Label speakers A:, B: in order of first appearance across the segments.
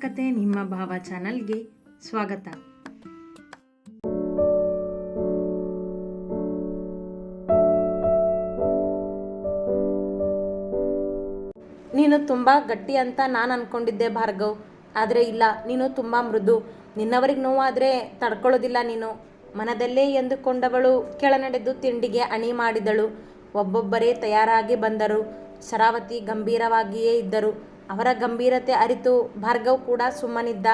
A: ಕತೆ ನಿಮ್ಮ ಭಾವ ಚಾನಲ್ಗೆ ಸ್ವಾಗತ.
B: ನೀನು ತುಂಬ ಗಟ್ಟಿ ಅಂತ ನಾನು ಅನ್ಕೊಂಡಿದ್ದೆ ಭಾರ್ಗವ್. ಆದರೆ ಇಲ್ಲ, ನೀನು ತುಂಬ ಮೃದು. ನಿನ್ನವರಿಗೆ ನೋವಾದರೆ ತಡ್ಕೊಳ್ಳೋದಿಲ್ಲ ನೀನು. ಮನದಲ್ಲೇ ಎಂದುಕೊಂಡವಳು ಕೆಳನಡೆದು ತಿಂಡಿಗೆ ಅಣಿ ಮಾಡಿದಳು. ಒಬ್ಬೊಬ್ಬರೇ ತಯಾರಾಗಿ ಬಂದರು. ಶರಾವತಿ ಗಂಭೀರವಾಗಿಯೇ ಇದ್ದರು. ಅವರ ಗಂಭೀರತೆ ಅರಿತು ಭಾರ್ಗವ್ ಕೂಡ ಸುಮ್ಮನಿದ್ದ.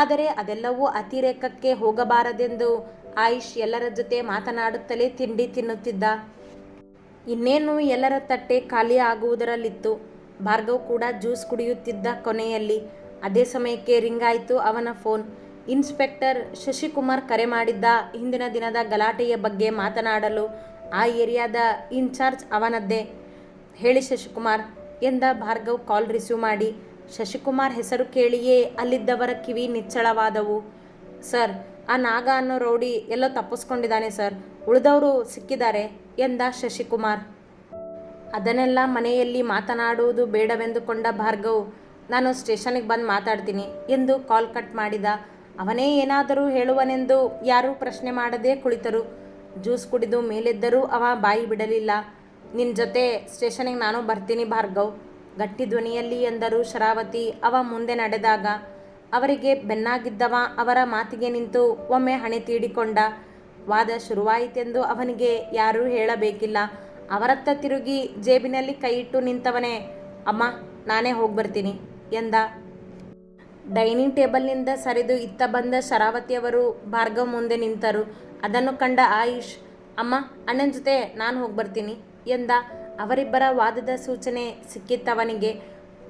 B: ಆದರೆ ಅದೆಲ್ಲವೂ ಅತಿರೇಕಕ್ಕೆ ಹೋಗಬಾರದೆಂದು ಆಯುಷ್ ಎಲ್ಲರ ಜೊತೆ ಮಾತನಾಡುತ್ತಲೇ ತಿಂಡಿ ತಿನ್ನುತ್ತಿದ್ದ. ಇನ್ನೇನು ಎಲ್ಲರ ತಟ್ಟೆ ಖಾಲಿ ಆಗುವುದರಲ್ಲಿತ್ತು. ಭಾರ್ಗವ್ ಕೂಡ ಜ್ಯೂಸ್ ಕುಡಿಯುತ್ತಿದ್ದ ಕೊನೆಯಲ್ಲಿ. ಅದೇ ಸಮಯಕ್ಕೆ ರಿಂಗ್ ಆಯಿತು ಅವನ ಫೋನ್. ಇನ್ಸ್ಪೆಕ್ಟರ್ ಶಶಿಕುಮಾರ್ ಕರೆ ಮಾಡಿದ್ದ ಹಿಂದಿನ ದಿನದ ಗಲಾಟೆಯ ಬಗ್ಗೆ ಮಾತನಾಡಲು ಆ ಏರಿಯಾದ ಇನ್ಚಾರ್ಜ್ ಅವನದ್ದೇ. ಹೇಳಿ ಶಶಿಕುಮಾರ್. ಎಂದ ಭಾರ್ಗವ್ ಕಾಲ್ ರಿಸೀವ್ ಮಾಡಿ. ಶಶಿಕುಮಾರ್ ಹೆಸರು ಕೇಳಿಯೇ ಅಲ್ಲಿದ್ದವರ ಕಿವಿ ನಿಚ್ಚಳವಾದವು. ಸರ್, ಆ ನಾಗ ಅನ್ನೋ ರೌಡಿ ಎಲ್ಲೋ ತಪ್ಪಿಸ್ಕೊಂಡಿದ್ದಾನೆ ಸರ್. ಉಳಿದವರು ಸಿಕ್ಕಿದ್ದಾರೆ ಎಂದ ಶಶಿಕುಮಾರ್. ಅದನ್ನೆಲ್ಲ ಮನೆಯಲ್ಲಿ ಮಾತನಾಡುವುದು ಬೇಡವೆಂದುಕೊಂಡ ಭಾರ್ಗವ್, ನಾನು ಸ್ಟೇಷನಿಗೆ ಬಂದು ಮಾತಾಡ್ತೀನಿ ಎಂದು ಕಾಲ್ ಕಟ್ ಮಾಡಿದ. ಅವನೇ ಏನಾದರೂ ಹೇಳುವನೆಂದು ಯಾರೂ ಪ್ರಶ್ನೆ ಮಾಡದೇ ಕುಳಿತರು. ಜ್ಯೂಸ್ ಕುಡಿದು ಮೇಲೆದ್ದರೂ ಅವ ಬಾಯಿ ಬಿಡಲಿಲ್ಲ. ನಿನ್ನ ಜೊತೆ ಸ್ಟೇಷನಿಗೆ ನಾನು ಬರ್ತೀನಿ ಭಾರ್ಗವ್. ಗಟ್ಟಿ ಧ್ವನಿಯಲ್ಲಿ ಎಂದರು ಶರಾವತಿ. ಅವ ಮುಂದೆ ನಡೆದಾಗ, ಅವರಿಗೆ ಬೆನ್ನಾಗಿದ್ದವ ಅವರ ಮಾತಿಗೆ ನಿಂತು ಒಮ್ಮೆ ಹಣೆ ತೀಡಿಕೊಂಡ. ವಾದ ಶುರುವಾಯಿತೆಂದು ಅವನಿಗೆ ಯಾರೂ ಹೇಳಬೇಕಿಲ್ಲ. ಅವರತ್ತ ತಿರುಗಿ ಜೇಬಿನಲ್ಲಿ ಕೈಯಿಟ್ಟು ನಿಂತವನೇ, ಅಮ್ಮ, ನಾನೇ ಹೋಗಿ ಬರ್ತೀನಿ ಎಂದ. ಡೈನಿಂಗ್ ಟೇಬಲ್ನಿಂದ ಸರಿದು ಇತ್ತ ಬಂದ ಶರಾವತಿಯವರು ಭಾರ್ಗವ್ ಮುಂದೆ ನಿಂತರು. ಅದನ್ನು ಕಂಡ ಆಯುಷ್, ಅಮ್ಮ, ಅಣ್ಣನ ಜೊತೆ ನಾನು ಹೋಗಿ ಬರ್ತೀನಿ ಎಂದ ಅವರಿಬ್ಬರ ವಾದದ ಸೂಚನೆ ಸಿಕ್ಕಿತ್ತವನಿಗೆ,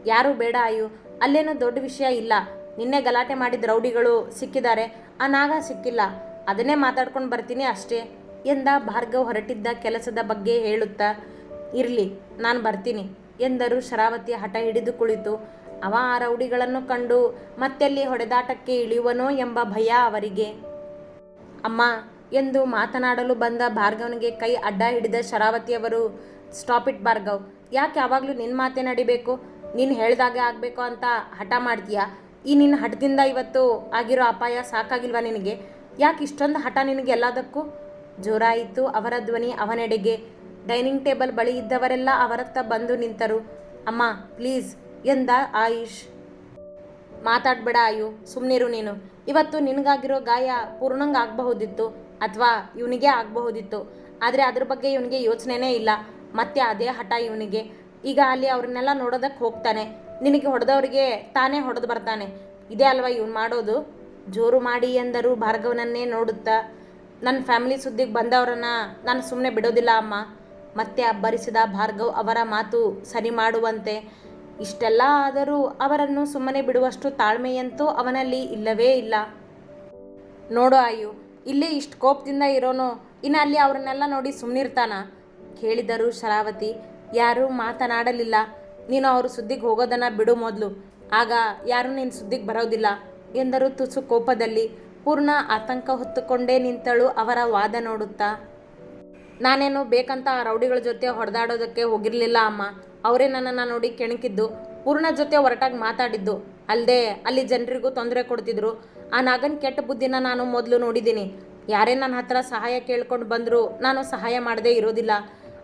B: ಯಾರು ಬೇಡ ಆಯು ಅಲ್ಲೇನೋ ದೊಡ್ಡ ವಿಷಯ ಇಲ್ಲ. ನಿನ್ನೆ ಗಲಾಟೆ ಮಾಡಿದ ರೌಡಿಗಳು ಸಿಕ್ಕಿದ್ದಾರೆ. ಆ ನಾಗ ಸಿಕ್ಕಿಲ್ಲ. ಅದನ್ನೇ ಮಾತಾಡ್ಕೊಂಡು ಬರ್ತೀನಿ ಅಷ್ಟೇ, ಎಂದ ಭಾರ್ಗವ್ ಹೊರಟಿದ್ದ ಕೆಲಸದ ಬಗ್ಗೆ ಹೇಳುತ್ತಾ, ಇರಲಿ, ನಾನು ಬರ್ತೀನಿ, ಎಂದರು ಶರಾವತಿ ಹಠ ಹಿಡಿದು ಕುಳಿತು. ಅವ ಆ ರೌಡಿಗಳನ್ನು ಕಂಡು ಮತ್ತೆಲ್ಲಿ ಹೊಡೆದಾಟಕ್ಕೆ ಇಳಿಯುವನೋ ಎಂಬ ಭಯ ಅವರಿಗೆ. ಅಮ್ಮ ಎಂದು ಮಾತನಾಡಲು ಬಂದ ಭಾರ್ಗವನಿಗೆ ಕೈ ಅಡ್ಡ ಹಿಡಿದ ಶರಾವತಿಯವರು, ಸ್ಟಾಪ್ ಇಟ್ ಭಾರ್ಗವ್, ಯಾಕೆ ಯಾವಾಗಲೂ ನಿನ್ನ ಮಾತೇ ನಡಿಬೇಕು? ನೀನು ಹೇಳ್ದಾಗೆ ಆಗಬೇಕು ಅಂತ ಹಠ ಮಾಡ್ತೀಯಾ? ಈ ನಿನ್ನ ಹಠದಿಂದ ಇವತ್ತು ಆಗಿರೋ ಅಪಾಯ ಸಾಕಾಗಿಲ್ವಾ ನಿನಗೆ? ಯಾಕೆ ಇಷ್ಟೊಂದು ಹಠ ನಿನಗೆ ಎಲ್ಲದಕ್ಕೂ? ಜೋರಾಯಿತು, ಅವರ ಧ್ವನಿ ಅವನೆಡೆಗೆ. ಡೈನಿಂಗ್ ಟೇಬಲ್ ಬಳಿ ಇದ್ದವರೆಲ್ಲ ಅವರತ್ತ ಬಂದು ನಿಂತರು. ಅಮ್ಮ, ಪ್ಲೀಸ್, ಎಂದ ಆಯುಷ್. ಮಾತಾಡ್ಬೇಡ ಆಯು ಸುಮ್ಮನಿರು ನೀನು. ಇವತ್ತು ನಿನಗಾಗಿರೋ ಗಾಯ ಪೂರ್ಣಂಗ ಆಗಬಹುದಿತ್ತು. ಅಥವಾ ಇವನಿಗೆ ಆಗಬಹುದಿತ್ತು. ಆದರೆ ಅದ್ರ ಬಗ್ಗೆ ಇವನಿಗೆ ಯೋಚನೆನೇ ಇಲ್ಲ. ಮತ್ತೆ ಅದೇ ಹಠ ಇವನಿಗೆ. ಈಗ ಅಲ್ಲಿ ಅವ್ರನ್ನೆಲ್ಲ ನೋಡೋದಕ್ಕೆ ಹೋಗ್ತಾನೆ. ನಿನಗೆ ಹೊಡೆದವ್ರಿಗೆ ತಾನೇ ಹೊಡೆದು ಬರ್ತಾನೆ. ಇದೇ ಅಲ್ವಾ ಇವನು ಮಾಡೋದು? ಜೋರು ಮಾಡಿ ಎಂದರು ಭಾರ್ಗವನನ್ನೇ ನೋಡುತ್ತಾ. ನನ್ನ ಫ್ಯಾಮಿಲಿ ಸುದ್ದಿಗೆ ಬಂದವರನ್ನ ನಾನು ಸುಮ್ಮನೆ ಬಿಡೋದಿಲ್ಲ ಅಮ್ಮ. ಮತ್ತೆ ಅಬ್ಬರಿಸಿದ ಭಾರ್ಗವ್ ಅವರ ಮಾತು ಸರಿ ಮಾಡುವಂತೆ. ಇಷ್ಟೆಲ್ಲ ಆದರೂ ಅವರನ್ನು ಸುಮ್ಮನೆ ಬಿಡುವಷ್ಟು ತಾಳ್ಮೆಯಂತೂ ಅವನಲ್ಲಿ ಇಲ್ಲವೇ ಇಲ್ಲ. ನೋಡು ಆಯು ಇಲ್ಲೇ ಇಷ್ಟು ಕೋಪದಿಂದ ಇರೋನು, ಇನ್ನು ಅಲ್ಲಿ ಅವರನ್ನೆಲ್ಲ ನೋಡಿ ಸುಮ್ಮನಿರ್ತಾನ ಕೇಳಿದರು ಶರಾವತಿ, ಯಾರೂ ಮಾತನಾಡಲಿಲ್ಲ. ನೀನು ಅವರು ಸುದ್ದಿಗೆ ಹೋಗೋದನ್ನು ಬಿಡು ಮೊದಲು. ಆಗ ಯಾರೂ ನೀನು ಸುದ್ದಿಗೆ ಬರೋದಿಲ್ಲ ಎಂದರು ತುಸು ಕೋಪದಲ್ಲಿ. ಪೂರ್ಣ ಆತಂಕ ಹೊತ್ತುಕೊಂಡೇ ನಿಂತಳು ಅವರ ವಾದ ನೋಡುತ್ತಾ. ನಾನೇನು ಬೇಕಂತ ಆ ರೌಡಿಗಳ ಜೊತೆ ಹೊಡೆದಾಡೋದಕ್ಕೆ ಹೋಗಿರಲಿಲ್ಲ ಅಮ್ಮ. ಅವರೇ ನನ್ನನ್ನು ನೋಡಿ ಕೆಣಕಿದ್ದು. ಪೂರ್ಣ ಜೊತೆ ಹೊರಟಾಗಿ ಮಾತಾಡಿದ್ದು. ಅಲ್ಲದೆ ಅಲ್ಲಿ ಜನರಿಗೂ ತೊಂದರೆ ಕೊಡ್ತಿದ್ರು. ಆ ನಾಗನ್ ಕೆಟ್ಟ ಬುದ್ಧಿನ ನಾನು ಮೊದಲು ನೋಡಿದ್ದೀನಿ. ಯಾರೇ ನನ್ನ ಹತ್ರ ಸಹಾಯ ಕೇಳ್ಕೊಂಡು ಬಂದರೂ ನಾನು ಸಹಾಯ ಮಾಡದೇ ಇರೋದಿಲ್ಲ.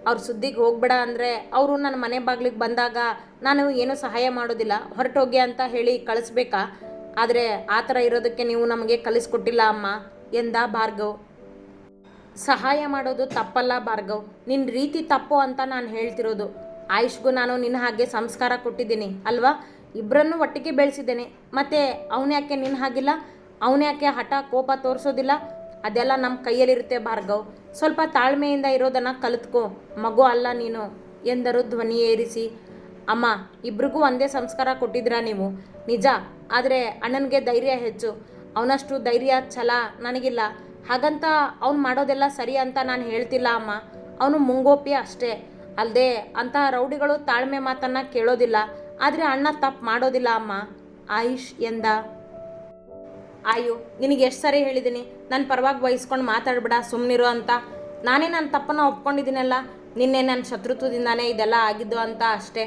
B: ಅವ್ರ ಸುದ್ದಿಗೆ ಹೋಗ್ಬೇಡ ಅಂದರೆ ಅವರು ನನ್ನ ಮನೆ ಬಾಗಿಲಿಗೆ ಬಂದಾಗ ನಾನು ಏನೂ ಸಹಾಯ ಮಾಡೋದಿಲ್ಲ. ಹೊರಟೋಗಿ ಅಂತ ಹೇಳಿ ಕಳಿಸ್ಬೇಕಾ? ಆದರೆ ಆ ಥರ ಇರೋದಕ್ಕೆ ನೀವು ನಮಗೆ ಕಲಿಸ್ಕೊಟ್ಟಿಲ್ಲ ಅಮ್ಮ. ಎಂದ ಭಾರ್ಗವ್? ಸಹಾಯ ಮಾಡೋದು ತಪ್ಪಲ್ಲ ಭಾರ್ಗವ್. ನಿನ್ನ ರೀತಿ ತಪ್ಪು ಅಂತ ನಾನು ಹೇಳ್ತಿರೋದು. ಆಯುಷ್ಗೂ ನಾನು ನಿನ್ನ ಹಾಗೆ ಸಂಸ್ಕಾರ ಕೊಟ್ಟಿದ್ದೀನಿ, ಅಲ್ವಾ? ಇಬ್ಬರನ್ನು ಒಟ್ಟಿಗೆ ಬೆಳೆಸಿದ್ದೇನೆ. ಮತ್ತು ಅವನ್ಯಾಕೆ ನಿನ್ನ ಹಾಗಿಲ್ಲ? ಅವನ್ಯಾಕೆ ಹಠ ಕೋಪ ತೋರಿಸೋದಿಲ್ಲ? ಅದೆಲ್ಲ ನಮ್ಮ ಕೈಯಲ್ಲಿರುತ್ತೆ ಭಾರ್ಗವ್. ಸ್ವಲ್ಪ ತಾಳ್ಮೆಯಿಂದ ಇರೋದನ್ನು ಕಲಿತ್ಕೋ. ಮಗು ಅಲ್ಲ ನೀನು ಎಂದರು ಧ್ವನಿ ಏರಿಸಿ. ಅಮ್ಮ, ಇಬ್ರಿಗೂ ಒಂದೇ ಸಂಸ್ಕಾರ ಕೊಟ್ಟಿದ್ರಾ ನೀವು? ನಿಜ, ಆದರೆ ಅಣ್ಣನಿಗೆ ಧೈರ್ಯ ಹೆಚ್ಚು. ಅವನಷ್ಟು ಧೈರ್ಯ, ಛಲ ನನಗಿಲ್ಲ. ಹಾಗಂತ ಅವ್ನು ಮಾಡೋದೆಲ್ಲ ಸರಿ ಅಂತ ನಾನು ಹೇಳ್ತಿಲ್ಲ ಅಮ್ಮ. ಅವನು ಮುಂಗೋಪಿ ಅಷ್ಟೇ. ಅಲ್ಲದೆ ಅಂತ ರೌಡಿಗಳು ತಾಳ್ಮೆ ಮಾತನ್ನು ಕೇಳೋದಿಲ್ಲ. ಆದರೆ ಅಣ್ಣ ತಪ್ಪು ಮಾಡೋದಿಲ್ಲ ಅಮ್ಮ. ಆಯುಷ್ ಎಂದ? ಆಯು ನಿನಗೆ ಎಷ್ಟು ಸರಿ ಹೇಳಿದ್ದೀನಿ ನನ್ನ ಪರವಾಗಿ ವಹಿಸ್ಕೊಂಡು ಮಾತಾಡ್ಬೇಡ ಸುಮ್ಮನಿರು ಅಂತ. ನಾನೇ ನನ್ನ ತಪ್ಪನ್ನು ಒಪ್ಕೊಂಡಿದ್ದೀನಲ್ಲ ನಿನ್ನೆ ನನ್ನ ಶತ್ರುತ್ವದಿಂದಾನೇ ಇದೆಲ್ಲ ಆಗಿದ್ದು ಅಂತ ಅಷ್ಟೇ.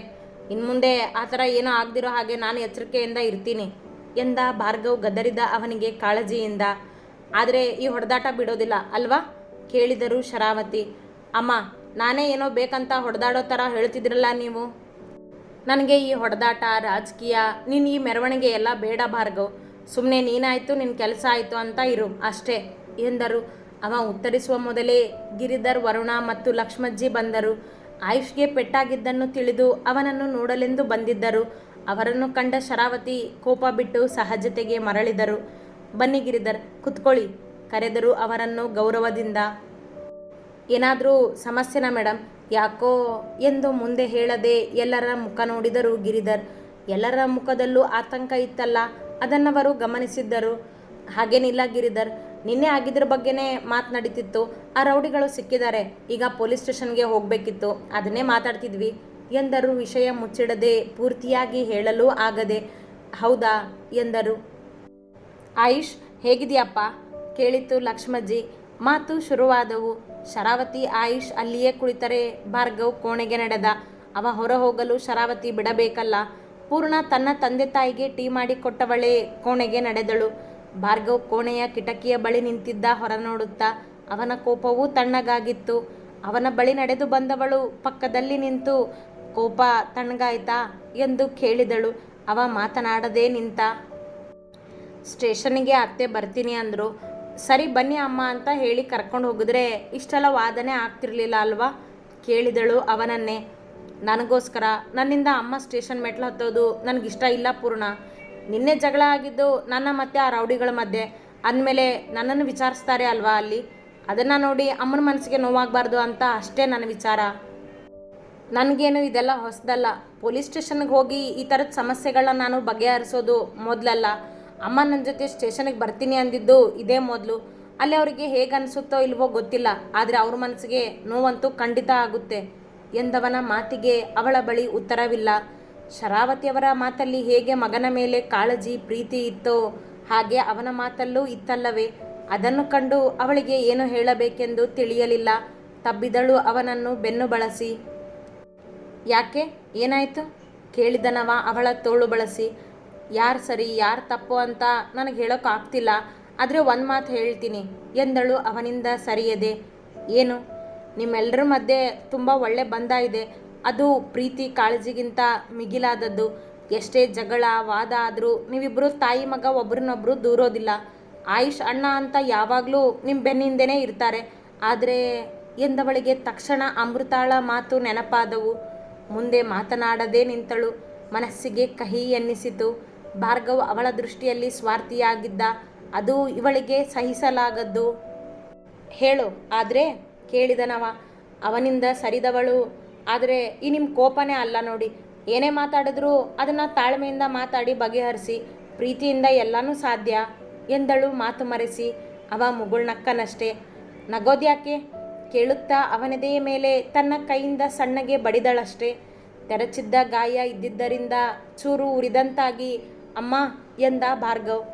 B: ಇನ್ನು ಮುಂದೆ ಆ ಥರ ಏನೋ ಆಗದಿರೋ ಹಾಗೆ ನಾನು ಎಚ್ಚರಿಕೆಯಿಂದ ಇರ್ತೀನಿ, ಎಂದ ಭಾರ್ಗವ್ ಗದರಿದ ಅವನಿಗೆ ಕಾಳಜಿಯಿಂದ. ಆದರೆ ಈ ಹೊಡೆದಾಟ ಬಿಡೋದಿಲ್ಲ, ಅಲ್ವಾ? ಕೇಳಿದರು ಶರಾವತಿ. ಅಮ್ಮ, ನಾನೇ ಏನೋ ಬೇಕಂತ ಹೊಡೆದಾಡೋ ಥರ ಹೇಳ್ತಿದ್ರಲ್ಲ ನೀವು? ನನಗೆ ಈ ಹೊಡೆದಾಟ ರಾಜಕೀಯ, ನೀನು ಈ ಮೆರವಣಿಗೆ ಎಲ್ಲ ಬೇಡ ಭಾರ್ಗವ್. ಸುಮ್ಮನೆ ನೀನಾಯಿತು ನಿನ್ನ ಕೆಲಸ ಆಯಿತು ಅಂತ ಇರು, ಅಷ್ಟೇ, ಎಂದರು. ಅವ ಉತ್ತರಿಸುವ ಮೊದಲೇ ಗಿರಿಧರ್, ವರುಣ ಮತ್ತು ಲಕ್ಷ್ಮಜ್ಜಿ ಬಂದರು. ಆಯುಷ್ಗೆ ಪೆಟ್ಟಾಗಿದ್ದನ್ನು ತಿಳಿದು ಅವನನ್ನು ನೋಡಲೆಂದು ಬಂದಿದ್ದರು. ಅವರನ್ನು ಕಂಡ ಶರಾವತಿ ಕೋಪ ಬಿಟ್ಟು ಸಹಜತೆಗೆ ಮರಳಿದರು. ಬನ್ನಿ ಗಿರಿಧರ್, ಕುತ್ಕೊಳ್ಳಿ, ಕರೆದರು ಅವರನ್ನು ಗೌರವದಿಂದ. ಏನಾದರೂ ಸಮಸ್ಯೆನಾ ಮೇಡಮ್ ಯಾಕೋ ಎಂದು ಮುಂದೆ ಹೇಳದೆ ಎಲ್ಲರ ಮುಖ ನೋಡಿದರು ಗಿರಿಧರ್. ಎಲ್ಲರ ಮುಖದಲ್ಲೂ ಆತಂಕ ಇತ್ತಲ್ಲ? ಅದನ್ನವರು ಗಮನಿಸಿದ್ದರು. ಹಾಗೇನಿಲ್ಲ ಗಿರಿಧರ್ ನಿನ್ನೆ ಆಗಿದ್ರ ಬಗ್ಗೆನೇ ಮಾತನಾಡಿತಿತ್ತು ಆ ರೌಡಿಗಳು ಸಿಕ್ಕಿದ್ದಾರೆ. ಈಗ ಪೊಲೀಸ್ ಸ್ಟೇಷನ್ಗೆ ಹೋಗಬೇಕಿತ್ತು. ಅದನ್ನೇ ಮಾತಾಡ್ತಿದ್ವಿ ಎಂದರು. ವಿಷಯ ಮುಚ್ಚಿಡದೆ ಪೂರ್ತಿಯಾಗಿ ಹೇಳಲು ಆಗದೆ. ಹೌದಾ? ಎಂದರು. ಆಯುಷ್, ಹೇಗಿದೆಯಪ್ಪ? ಕೇಳಿತು ಲಕ್ಷ್ಮಜ್ಜಿ. ಮಾತು ಶುರುವಾದವು. ಶರಾವತಿ, ಆಯುಷ್ ಅಲ್ಲಿಯೇ ಕುಳಿತರೆ ಭಾರ್ಗವ್ ಕೋಣೆಗೆ ನಡೆದ. ಅವ ಹೊರ ಹೋಗಲು ಶರಾವತಿ ಬಿಡಬೇಕಲ್ಲ. ಪೂರ್ಣ ತನ್ನ ತಂದೆ ತಾಯಿಗೆ ಟೀ ಮಾಡಿಕೊಟ್ಟವಳೇ ಕೋಣೆಗೆ ನಡೆದಳು. ಭಾರ್ಗವ್ ಕೋಣೆಯ ಕಿಟಕಿಯ ಬಳಿ ನಿಂತಿದ್ದ ಹೊರ ನೋಡುತ್ತಾ ಅವನ ಕೋಪವೂ ತಣ್ಣಗಾಗಿತ್ತು. ಅವನ ಬಳಿ ನಡೆದು ಬಂದವಳು ಪಕ್ಕದಲ್ಲಿ ನಿಂತು, ಕೋಪ ತಣ್ಣಗಾಯ್ತಾ? ಎಂದು ಕೇಳಿದಳು. ಅವ ಮಾತನಾಡದೇ ನಿಂತ ಸ್ಟೇಷನ್ನಿಗೆ ಅತ್ತೆ ಬರ್ತೀನಿ ಅಂದರು. ಸರಿ ಬನ್ನಿ ಅಮ್ಮ ಅಂತ ಹೇಳಿ ಕರ್ಕೊಂಡು ಹೋಗಿದ್ರೆ ಇಷ್ಟೆಲ್ಲ ವಾದನೆ ಆಗ್ತಿರ್ಲಿಲ್ಲ ಅಲ್ವಾ? ಕೇಳಿದಳು ಅವನನ್ನೇ. ನನಗೋಸ್ಕರ, ನನ್ನಿಂದ ಅಮ್ಮ ಸ್ಟೇಷನ್ ಮೆಟ್ಲು ಹತ್ತೋದು ನನಗಿಷ್ಟ ಇಲ್ಲ ಪೂರ್ಣ. ನಿನ್ನೆ ಜಗಳ ಆಗಿದ್ದು ನನ್ನ ಮತ್ತೆ ಆ ರೌಡಿಗಳ ಮಧ್ಯೆ. ಅಂದಮೇಲೆ ನನ್ನನ್ನು ವಿಚಾರಿಸ್ತಾರೆ ಅಲ್ವಾ ಅಲ್ಲಿ? ಅದನ್ನು ನೋಡಿ ಅಮ್ಮನ ಮನಸ್ಸಿಗೆ ನೋವಾಗಬಾರ್ದು ಅಂತ ಅಷ್ಟೇ ನನ್ನ ವಿಚಾರ. ನನಗೇನು ಇದೆಲ್ಲ ಹೊಸದಲ್ಲ. ಪೊಲೀಸ್ ಸ್ಟೇಷನ್ಗೆ ಹೋಗಿ ಈ ಥರದ ಸಮಸ್ಯೆಗಳನ್ನ ನಾನು ಬಗೆಹರಿಸೋದು ಮೊದಲಲ್ಲ. ಅಮ್ಮ ನನ್ನ ಜೊತೆ ಸ್ಟೇಷನಿಗೆ ಬರ್ತೀನಿ ಅಂದಿದ್ದು ಇದೇ ಮೊದಲು. ಅಲ್ಲಿ ಅವರಿಗೆ ಹೇಗೆ ಅನಿಸುತ್ತೋ ಇಲ್ವೋ ಗೊತ್ತಿಲ್ಲ. ಆದರೆ ಅವ್ರ ಮನಸ್ಸಿಗೆ ನೋವಂತೂ ಖಂಡಿತ ಆಗುತ್ತೆ. ಎಂದವನ ಮಾತಿಗೆ ಅವಳ ಬಳಿ ಉತ್ತರವಿಲ್ಲ. ಶರಾವತಿಯವರ ಮಾತಲ್ಲಿ ಹೇಗೆ ಮಗನ ಮೇಲೆ ಕಾಳಜಿ, ಪ್ರೀತಿ ಇತ್ತೋ ಹಾಗೆ ಅವನ ಮಾತಲ್ಲೂ ಇತ್ತಲ್ಲವೇ? ಅದನ್ನು ಕಂಡು ಅವಳಿಗೆ ಏನು ಹೇಳಬೇಕೆಂದು ತಿಳಿಯಲಿಲ್ಲ. ತಬ್ಬಿದಳು ಅವನನ್ನು ಬೆನ್ನು ಬಳಸಿ. ಯಾಕೆ? ಏನಾಯಿತು? ಕೇಳಿದನವ ಅವಳ ತೋಳು ಬಳಸಿ. ಯಾರು ಸರಿ, ಯಾರು ತಪ್ಪು ಅಂತ ನನಗೆ ಹೇಳೋಕ್ಕಾಗ್ತಿಲ್ಲ ಆದರೆ ಒಂದು ಮಾತು ಹೇಳ್ತೀನಿ. ಎಂದಳು ಅವನಿಂದ ಸರಿಯದೆ. ಏನು? ನಿಮ್ಮೆಲ್ಲರ ಮಧ್ಯೆ ತುಂಬ ಒಳ್ಳೆ ಬಂಧ ಇದೆ. ಅದು ಪ್ರೀತಿ ಕಾಳಜಿಗಿಂತ ಮಿಗಿಲಾದದ್ದು. ಎಷ್ಟೇ ಜಗಳ, ವಾದ ಆದರೂ ನೀವಿಬ್ಬರು ತಾಯಿ, ಮಗ ಒಬ್ರನ್ನೊಬ್ರು ದೂರೋದಿಲ್ಲ. ಆಯುಷ್ ಅಣ್ಣ ಅಂತ ಯಾವಾಗಲೂ ನಿಮ್ಮ ಬೆನ್ನಿಂದನೇ ಇರ್ತಾರೆ. ಆದರೆ ಎಂದವಳಿಗೆ ತಕ್ಷಣ ಅಮೃತಾಳ ಮಾತು ನೆನಪಾದವು. ಮುಂದೆ ಮಾತನಾಡದೇ ನಿಂತಳು. ಮನಸ್ಸಿಗೆ ಕಹಿ ಎನ್ನಿಸಿತು. ಭಾರ್ಗವ್ ಅವಳ ದೃಷ್ಟಿಯಲ್ಲಿ ಸ್ವಾರ್ಥಿಯಾಗಿದ್ದ. ಅದು ಇವಳಿಗೆ ಸಹಿಸಲಾಗದ್ದು. ಹೇಳು, ಆದರೆ ಕೇಳಿದನವ. ಅವನಿಂದ ಸರಿದವಳು. ಆದರೆ ಈ ನಿಮ್ಮ ಕೋಪನೇ ಅಲ್ಲ ನೋಡಿ. ಏನೇ ಮಾತಾಡಿದ್ರೂ ಅದನ್ನು ತಾಳ್ಮೆಯಿಂದ ಮಾತಾಡಿ ಬಗೆಹರಿಸಿ, ಪ್ರೀತಿಯಿಂದ ಎಲ್ಲನೂ ಸಾಧ್ಯ ಎಂದಳು ಮಾತು ಮರೆಸಿ. ಅವ ಮುಗುಳ್ನಕ್ಕನಷ್ಟೇ. ನಗೋದ್ಯಾಕೆ? ಕೇಳುತ್ತಾ ಅವನದೆಯ ಮೇಲೆ ತನ್ನ ಕೈಯಿಂದ ಸಣ್ಣಗೆ ಬಡಿದಳಷ್ಟೇ. ತೆರಚಿದ್ದ ಗಾಯ ಇದ್ದಿದ್ದರಿಂದ ಚೂರು ಉರಿದಂತಾಗಿ, ಅಮ್ಮ ಎಂದ ಭಾರ್ಗವ್.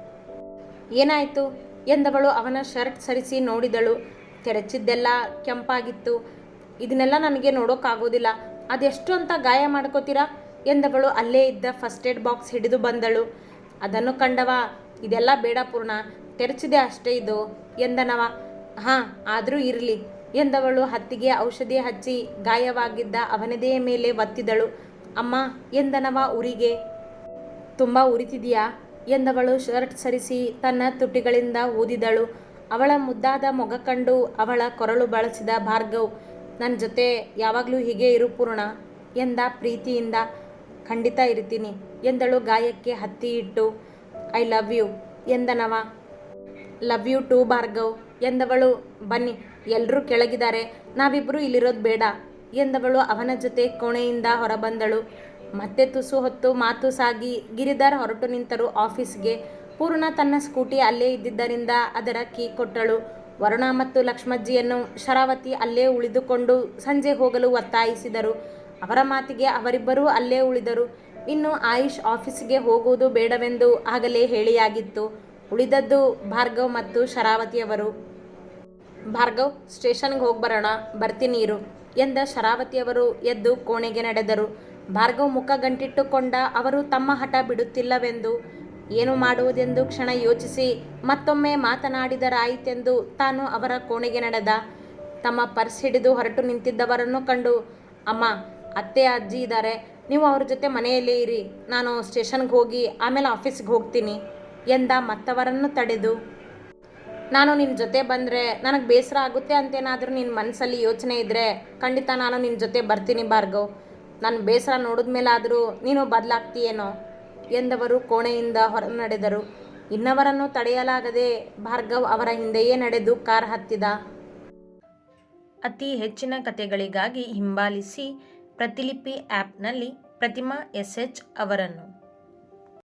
B: ಏನಾಯಿತು? ಎಂದವಳು ಅವನ ಶರ್ಟ್ ಸರಿಸಿ ನೋಡಿದಳು. ತೆರಚಿದ್ದೆಲ್ಲ ಕೆಂಪಾಗಿತ್ತು. ಇದನ್ನೆಲ್ಲ ನನಗೆ ನೋಡೋಕ್ಕಾಗೋದಿಲ್ಲ ಅದೆಷ್ಟು ಅಂತ ಗಾಯ ಮಾಡ್ಕೋತೀರಾ? ಎಂದವಳು ಅಲ್ಲೇ ಇದ್ದ ಫಸ್ಟ್ ಏಡ್ ಬಾಕ್ಸ್ ಹಿಡಿದು ಬಂದಳು. ಅದನ್ನು ಕಂಡವ, ಇದೆಲ್ಲ ಬೇಡ ಪೂರ್ಣ ತೆರಚಿದೆ ಅಷ್ಟೇ ಇದು. ಎಂದನವ, ಹಾಂ, ಆದರೂ ಇರಲಿ. ಎಂದವಳು ಹತ್ತಿಗೆ ಔಷಧಿ ಹಚ್ಚಿ ಗಾಯವಾಗಿದ್ದ ಅವನದೆಯ ಮೇಲೆ ಒತ್ತಿದಳು. ಅಮ್ಮ, ಎಂದನವ ಉರಿಗೆ ತುಂಬ ಉರಿತಿದೆಯಾ? ಎಂದವಳು ಶರ್ಟ್ ಸರಿಸಿ ತನ್ನ ತುಟಿಗಳಿಂದ ಊದಿದಳು. ಅವಳ ಮುದ್ದಾದ ಮೊಗ ಕಂಡು ಅವಳ ಕೊರಳು ಬಳಸಿದ ಭಾರ್ಗವ್ ನನ್ನ ಜೊತೆ ಯಾವಾಗಲೂ ಹೀಗೆ ಇರು ಪೂರ್ಣ, ಎಂದ ಪ್ರೀತಿಯಿಂದ ಖಂಡಿತ ಇರ್ತೀನಿ, ಎಂದಳು ಗಾಯಕ್ಕೆ ಹತ್ತಿ ಇಟ್ಟು, ಐ ಲವ್ ಯು, ಎಂದನವ. ಲವ್ ಯು ಟು ಭಾರ್ಗವ್, ಎಂದವಳು. ಬನ್ನಿ ಎಲ್ಲರೂ ಕೆಳಗಿದ್ದಾರೆ ನಾವಿಬ್ಬರು ಇಲ್ಲಿರೋದು ಬೇಡ, ಎಂದವಳು ಅವನ ಜೊತೆ ಕೋಣೆಯಿಂದ ಹೊರಬಂದಳು. ಮತ್ತೆ ತುಸು ಹೊತ್ತು ಮಾತು ಸಾಗಿ ಗಿರಿಧರ್ ಹೊರಟು ನಿಂತರು ಆಫೀಸ್ಗೆ. ಪೂರ್ಣ ತನ್ನ ಸ್ಕೂಟಿ ಅಲ್ಲೇ ಇದ್ದಿದ್ದರಿಂದ ಅದರ ಕೀ ಕೊಟ್ಟಳು. ವರುಣ ಮತ್ತು ಲಕ್ಷ್ಮಜ್ಜಿಯನ್ನು ಶರಾವತಿ ಅಲ್ಲೇ ಉಳಿದುಕೊಂಡು ಸಂಜೆ ಹೋಗಲು ಒತ್ತಾಯಿಸಿದರು. ಅವರ ಮಾತಿಗೆ ಅವರಿಬ್ಬರೂ ಅಲ್ಲೇ ಉಳಿದರು. ಇನ್ನು ಆಯುಷ್ ಆಫೀಸಿಗೆ ಹೋಗುವುದು ಬೇಡವೆಂದು ಆಗಲೇ ಹೇಳಿಯಾಗಿತ್ತು. ಉಳಿದದ್ದು ಭಾರ್ಗವ್ ಮತ್ತು ಶರಾವತಿಯವರು. ಭಾರ್ಗವ್, ಸ್ಟೇಷನ್ಗೆ ಹೋಗಿ ಬರೋಣ ಬರ್ತೀನಿರು ಎಂದ ಶರಾವತಿಯವರು ಎದ್ದು ಕೋಣೆಗೆ ನಡೆದರು. ಭಾರ್ಗವ್ ಮುಖ ಗಂಟಿಟ್ಟುಕೊಂಡ ಅವರು ತಮ್ಮ ಹಠ ಬಿಡುತ್ತಿಲ್ಲವೆಂದು ಏನು ಮಾಡುವುದೆಂದು ಕ್ಷಣ ಯೋಚಿಸಿ ಮತ್ತೊಮ್ಮೆ ಮಾತನಾಡಿದರಾಯಿತೆಂದು ತಾನು ಅವರ ಕೋಣೆಗೆ ನಡೆದ. ತಮ್ಮ ಪರ್ಸ್ ಹಿಡಿದು ಹೊರಟು ನಿಂತಿದ್ದವರನ್ನು ಕಂಡು, ಅಮ್ಮ, ಅತ್ತೆ, ಅಜ್ಜಿ ಇದ್ದಾರೆ. ನೀವು ಅವ್ರ ಜೊತೆ ಮನೆಯಲ್ಲೇ ಇರಿ. ನಾನು ಸ್ಟೇಷನ್ಗೆ ಹೋಗಿ ಆಮೇಲೆ ಆಫೀಸ್ಗೆ ಹೋಗ್ತೀನಿ ಎಂದ ಮತ್ತವರನ್ನು ತಡೆದು. ನಾನು ನಿನ್ನ ಜೊತೆ ಬಂದರೆ ನನಗೆ ಬೇಸರ ಆಗುತ್ತೆ ಅಂತೇನಾದರೂ ನಿನ್ನ ಮನಸ್ಸಲ್ಲಿ ಯೋಚನೆ ಇದ್ದರೆ ಖಂಡಿತ ನಾನು ನಿನ್ನ ಜೊತೆ ಬರ್ತೀನಿ ಭಾರ್ಗವ್. ನನ್ನ ಬೇಸರ ನೋಡಿದ್ಮೇಲಾದರೂ ನೀನು ಬದಲಾಗ್ತೀಯೇನೋ. ಎಂದವರು ಕೋಣೆಯಿಂದ ಹೊರ ನಡೆದರು ಇನ್ನವರನ್ನು ತಡೆಯಲಾಗದೆ ಭಾರ್ಗವ್ ಅವರ ಹಿಂದೆಯೇ ನಡೆದು ಕಾರ್ ಹತ್ತಿದ.
A: ಅತಿ ಹೆಚ್ಚಿನ ಕಥೆಗಳಿಗಾಗಿ ಹಿಂಬಾಲಿಸಿ ಪ್ರತಿಲಿಪಿ ಆ್ಯಪ್ನಲ್ಲಿ ಪ್ರತಿಮಾ ಎಸ್ ಎಚ್ ಅವರನ್ನು.